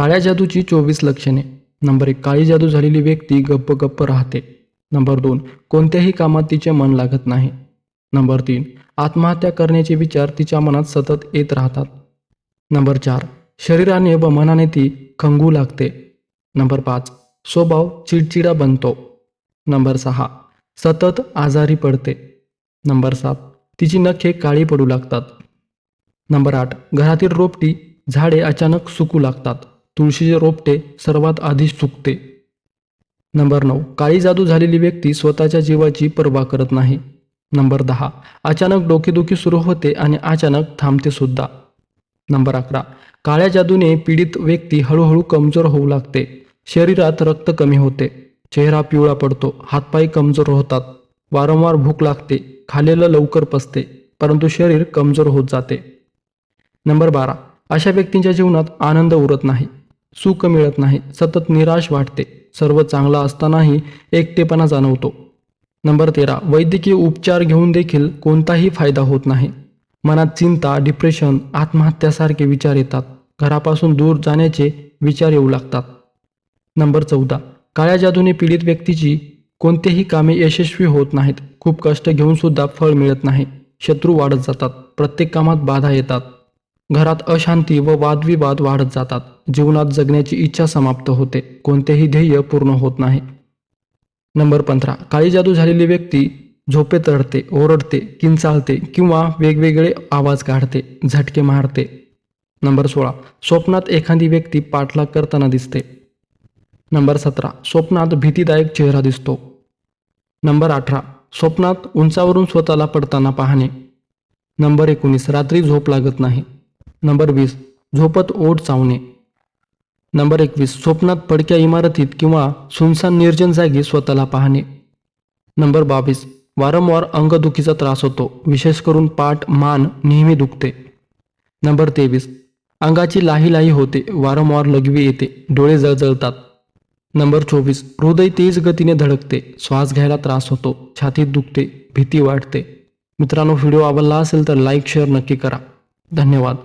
काळ्या जादूची चोवीस लक्षणे. नंबर एक काळी जादू झालेली व्यक्ती गप्प गप्प राहते. नंबर दोन कोणत्याही कामात तिचे मन लागत नाही. नंबर तीन आत्महत्या करण्याचे विचार तिच्या मनात सतत येत राहतात. नंबर चार शरीराने व मनाने ती खंगू लागते. नंबर पाच स्वभाव चिडचिडा बनतो. नंबर सहा सतत आजारी पडते. नंबर सात तिची नखे काळी पडू लागतात. नंबर आठ घरातील रोपटी झाडे अचानक सुकू लागतात. तुळशीचे रोपटे सर्वात आधी सुकते. नंबर नऊ. काळी जादू झालेली व्यक्ती स्वतःच्या जीवाची पर्वा करत नाही. नंबर दहा. अचानक डोकेदुखी सुरू होते आणि अचानक थांबते सुद्धा. नंबर अकरा. काळ्या जादूने पीडित व्यक्ती हळूहळू कमजोर होऊ लागते. शरीरात रक्त कमी होते. चेहरा पिवळा पडतो. हातपाय कमजोर होतात. वारंवार भूक लागते. खाल्लेलं लवकर पसते परंतु शरीर कमजोर होत जाते. नंबर बारा. अशा व्यक्तींच्या जीवनात आनंद उरत नाही. सुख मिळत नाही सतत निराश वाटते. सर्व चांगला असतानाही एकटेपणा जाणवतो. नंबर तेरा. वैद्यकीय उपचार घेऊन देखील कोणताही फायदा होत नाही. मनात चिंता डिप्रेशन आत्महत्यासारखे विचार येतात. घरापासून दूर जाण्याचे विचार येऊ लागतात. नंबर चौदा. काळ्या जादूने पीडित व्यक्तीची कोणतेही कामे यशस्वी होत नाहीत. खूप कष्ट घेऊन सुद्धा फळ मिळत नाही. शत्रू वाढत जातात. प्रत्येक कामात बाधा येतात. घरात अशांती व वादविवाद वाढत जातात. जीवनात जगण्याची इच्छा समाप्त होते. कोणतेही ध्येय पूर्ण होत नाही. नंबर पंधरा. काळी जादू झालेली व्यक्ती झोपेत रडते ओरडते किंचाळते किंवा वेगवेगळे आवाज काढते झटके मारते. नंबर सोळा. स्वप्नात एखादी व्यक्ती पाठलाग करताना दिसते. नंबर सतरा. स्वप्नात भीतीदायक चेहरा दिसतो. नंबर अठरा. स्वप्नात उंचावरून स्वतःला पडताना पाहणे. नंबर एकोणीस. रात्री झोप लागत नाही. नंबर वीस झोपत ओढ चावणे. नंबर एकवीस स्वप्नात पडक्या इमारतीत किंवा सुनसान निर्जन जागी स्वतःला पाहणे. नंबर बावीस वारंवार अंगदुखीचा त्रास होतो विशेष करून पाठ मान नेहमी दुखते. नंबर तेवीस अंगाची लाही लाही होते वारंवार लघवी येते डोळे जळजळतात. नंबर चोवीस हृदय तेज गतीने धडकते श्वास घ्यायला त्रास होतो छातीत दुखते भीती वाटते मित्रांनो व्हिडिओ आवडला असेल तर लाईक शेअर नक्की करा. धन्यवाद.